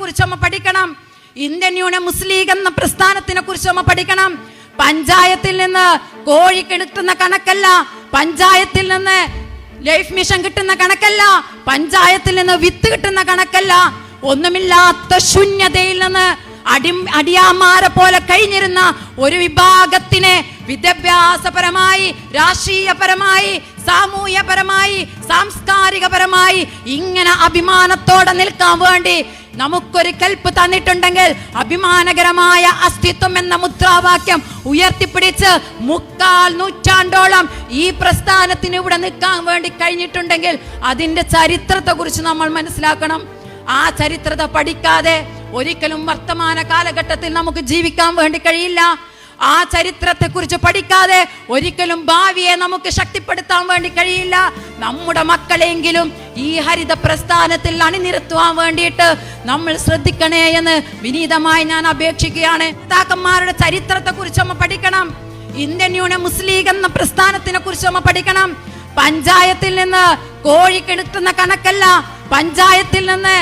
കുറിച്ച് നമ്മ പഠിക്കണം. ഇന്ത്യൻ യൂണിയൻ മുസ്ലിം ലീഗ് എന്ന പ്രസ്ഥാനത്തിനെ കുറിച്ച് നമ്മ പഠിക്കണം. പഞ്ചായത്തിൽ നിന്ന് കോഴി കിട്ടുന്ന കണക്കല്ല. പഞ്ചായത്തിൽ നിന്ന് ലൈഫ് മിഷൻ കിട്ടുന്ന കണക്കല്ല. പഞ്ചായത്തിൽ നിന്ന് വിത്ത് കിട്ടുന്ന കണക്കല്ല. ഒന്നുമില്ലാത്ത ശൂന്യതയിൽ നിന്ന് അടി അടിയാമാരെ പോലെ കഴിഞ്ഞിരുന്ന ഒരു വിഭാഗത്തിനെ വിദ്യാഭ്യാസപരമായി രാഷ്ട്രീയപരമായി സാമൂഹ്യപരമായി സാംസ്കാരികപരമായി ഇങ്ങനെ അഭിമാനത്തോടെ നിൽക്കാൻ വേണ്ടി നമുക്കൊരു കൽപ്പ് തന്നിട്ടുണ്ടെങ്കിൽ അഭിമാനകരമായ അസ്തിത്വം എന്ന മുദ്രാവാക്യം ഉയർത്തിപ്പിടിച്ച് മുക്കാൽ നൂറ്റാണ്ടോളം ഈ പ്രസ്ഥാനത്തിന് ഇവിടെ നിൽക്കാൻ വേണ്ടി കഴിഞ്ഞിട്ടുണ്ടെങ്കിൽ അതിന്റെ ചരിത്രത്തെ കുറിച്ച് നമ്മൾ മനസ്സിലാക്കണം. ആ ചരിത്രത പഠിക്കാതെ ഒരിക്കലും വർത്തമാന കാലഘട്ടത്തിൽ നമുക്ക് ജീവിക്കാൻ വേണ്ടി കഴിയില്ല. ആ ചരിത്രത്തെ കുറിച്ച് പഠിക്കാതെ ഒരിക്കലും ഭാവിയെ നമുക്ക് ശക്തിപ്പെടുത്താൻ വേണ്ടി കഴിയില്ല. നമ്മുടെ മക്കളെങ്കിലും ഈ ഹരിത പ്രസ്ഥാനത്തിൽ അണിനിരത്തുവാൻ വേണ്ടിയിട്ട് നമ്മൾ ശ്രദ്ധിക്കണേ എന്ന് വിനീതമായി ഞാൻ അപേക്ഷിക്കുകയാണ്. താക്കന്മാരുടെ ചരിത്രത്തെ കുറിച്ച് നമ്മൾ പഠിക്കണം. ഇന്ത്യൻ യൂണിയൻ മുസ്ലിം ലീഗ് എന്ന പ്രസ്ഥാനത്തിനെ കുറിച്ച് നമ്മൾ പഠിക്കണം. പഞ്ചായത്തിൽ നിന്ന് കോഴി കിട്ടുന്ന കണക്കല്ല. പഞ്ചായത്തിൽ നിന്ന്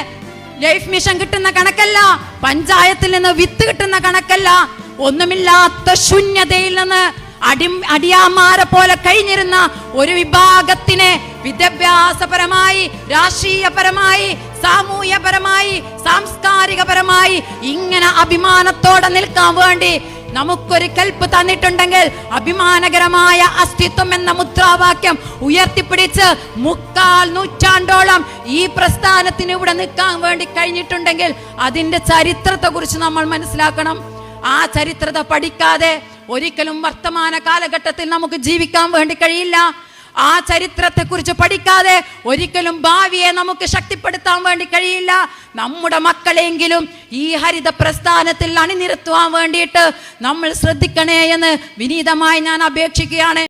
ലൈഫ് മിഷൻ കിട്ടുന്ന കണക്കല്ല. പഞ്ചായത്തിൽ നിന്ന് വിത്ത് കിട്ടുന്ന കണക്കല്ല. ഒന്നുമില്ലാത്ത ശൂന്യതയിൽ നിന്ന് അടി അടിയാമാരെ പോലെ കഴിഞ്ഞിരുന്ന ഒരു വിഭാഗത്തിനെ വിദ്യാഭ്യാസപരമായി രാഷ്ട്രീയപരമായി സാമൂഹ്യപരമായി സാംസ്കാരികപരമായി ഇങ്ങനെ അഭിമാനത്തോടെ നിൽക്കാൻ വേണ്ടി നമുക്കൊരു കൽപ്പ് തന്നിട്ടുണ്ടെങ്കിൽ അഭിമാനകരമായ അസ്തിത്വം എന്ന മുദ്രാവാക്യം ഉയർത്തിപ്പിടിച്ച് മുക്കാൽ നൂറ്റാണ്ടോളം ഈ പ്രസ്ഥാനത്തിന് ഇവിടെ നിൽക്കാൻ വേണ്ടി കഴിഞ്ഞിട്ടുണ്ടെങ്കിൽ അതിന്റെ ചരിത്രത്തെക്കുറിച്ച് നമ്മൾ മനസ്സിലാക്കണം. ആ ചരിത്രത പഠിക്കാതെ ഒരിക്കലും വർത്തമാന കാലഘട്ടത്തിൽ നമുക്ക് ജീവിക്കാൻ വേണ്ടി കഴിയില്ല. ആ ചരിത്രത്തെ കുറിച്ച് പഠിക്കാതെ ഒരിക്കലും ഭാവിയെ നമുക്ക് ശക്തിപ്പെടുത്താൻ വേണ്ടി കഴിയില്ല. നമ്മുടെ മക്കളെങ്കിലും ഈ ഹരിത പ്രസ്ഥാനത്തിൽ അണിനിരത്തുവാൻ വേണ്ടിയിട്ട് നമ്മൾ ശ്രദ്ധിക്കണേ എന്ന് വിനീതമായി ഞാൻ അപേക്ഷിക്കുകയാണ്.